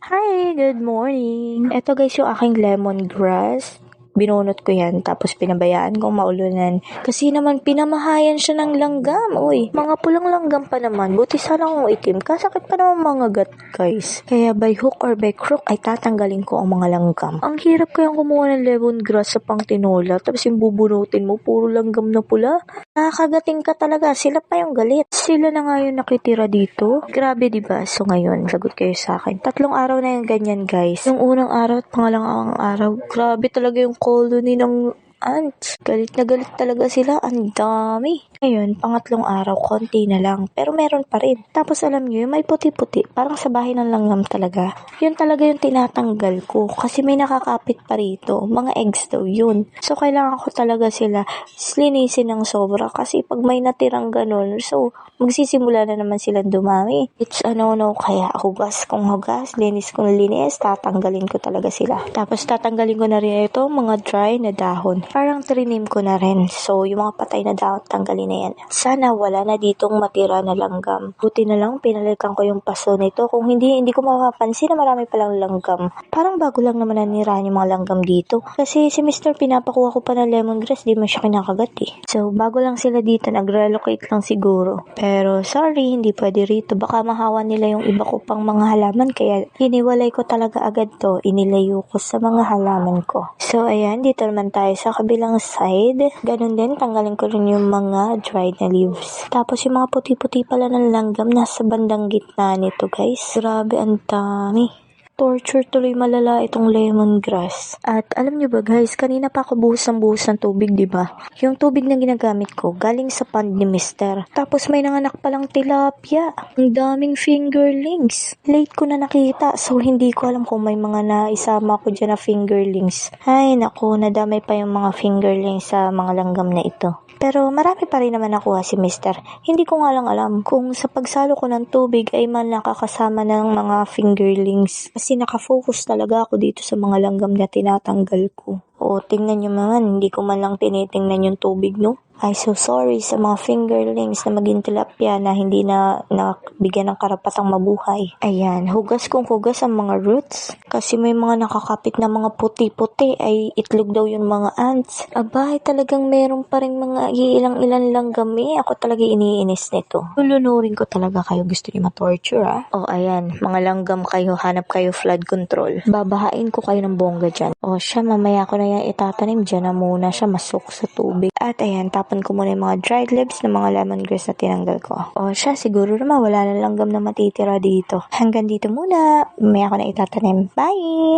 Hi, good morning. Ito guys yung aking lemongrass. Binunot ko yan, tapos pinabayaan kong maulunan. Kasi naman pinamahayan siya ng langgam. Uy, mga pulang langgam pa naman. Buti sana kung itim. Kasakit pa naman mga gat, guys. Kaya by hook or by crook ay tatanggalin ko ang mga langgam. Ang hirap kayang kumuha ng lemongrass sa pang tinola, tapos yung bubunutin mo, puro langgam na pula. Nakakagating ka talaga. Sila pa yung galit. Sila na nga yung nakitira dito. Grabe, ba? So ngayon, sagot kayo sa akin. Tatlong araw na yung ganyan, guys. Yung unang araw at pangalawang araw, grabe talaga yung colony ng ants. Galit na galit talaga sila. Ang dami. Ngayon, pangatlong araw, konti na lang. Pero meron pa rin. Tapos alam nyo, may puti-puti. Parang sa bahay ng langgam talaga. Yun talaga yung tinatanggal ko. Kasi may nakakapit pa rito. Mga eggs daw yun. So, kailangan ko talaga sila linisin ng sobra. Kasi pag may natirang ganun, so, magsisimula na naman silang dumami. It's a no-no. Kaya hugas kong hugas, linis kong linis, tatanggalin ko talaga sila. Tapos tatanggalin ko na rin ito, mga dry na dahon. Parang trinim ko na rin. So, yung mga patay na dahon, tanggalin na yan. Sana wala na ditong matira na langgam. Buti na lang, pinalikan ko yung paso nito. Kung hindi, hindi ko mapapansin na marami palang langgam. Parang bago lang naman nanirahan yung mga langgam dito. Kasi si Mr. pinapakuha ko pa ng lemongrass, di man siya kinakagat eh. So, bago lang sila dito, nag-relocate lang siguro. Pero, sorry, hindi pwede rito. Baka mahawa nila yung iba ko pang mga halaman. Kaya, hiniwalay ko talaga agad to. Inilayo ko sa mga halaman ko. So, ayan, dito naman tayo sa kabilang side. Ganun din, tanggalin ko rin yung mga dried na leaves. Tapos, yung mga puti-puti pala ng langgam nasa bandang gitna nito, guys. Grabe, ang dami torture tuloy malala itong lemongrass. At alam nyo ba guys, kanina pa ako buhos ng buhos ng tubig, di ba? Yung tubig na ginagamit ko, galing sa pond ni Mister. Tapos may nanganak palang tilapia. Ang daming fingerlings. Late ko na nakita, so hindi ko alam kung may mga naisama ko dyan na fingerlings. Ay, naku, nadamay pa yung mga fingerlings sa mga langgam na ito. Pero marami pa rin naman nakuha si Mister. Hindi ko nga lang alam kung sa pagsalo ko ng tubig ay man nakakasama ng mga fingerlings. Kasi nakafocus talaga ako dito sa mga langgam na tinatanggal ko. O tingnan nyo man, hindi ko man lang tinitingnan yung tubig, no? Ay, so sorry sa mga fingerlings na maging tilapia na hindi na nabigyan ng karapatang mabuhay. Ayan, hugas kong hugas ang mga roots. Kasi may mga nakakapit na mga puti-puti ay itlog daw yung mga ants. Abay, talagang meron pa rin mga ilang-ilan lang gami. Ako talaga iniinis nito. Lulunurin ko talaga kayo. Gusto niyo ma-torture, ah? O, ayan. Mga langgam kayo. Hanap kayo flood control. Babahain ko kayo ng bongga dyan. O, siya, mamaya ko na yan itatanim. Dyan na muna siya masok sa tubig. At ayan, tapon ko muna yung mga dried leaves ng mga lemongrass na tinanggal ko. O siya, siguro naman wala na langgam na matitira dito. Hanggang dito muna. Mamaya ko na itatanim. Bye!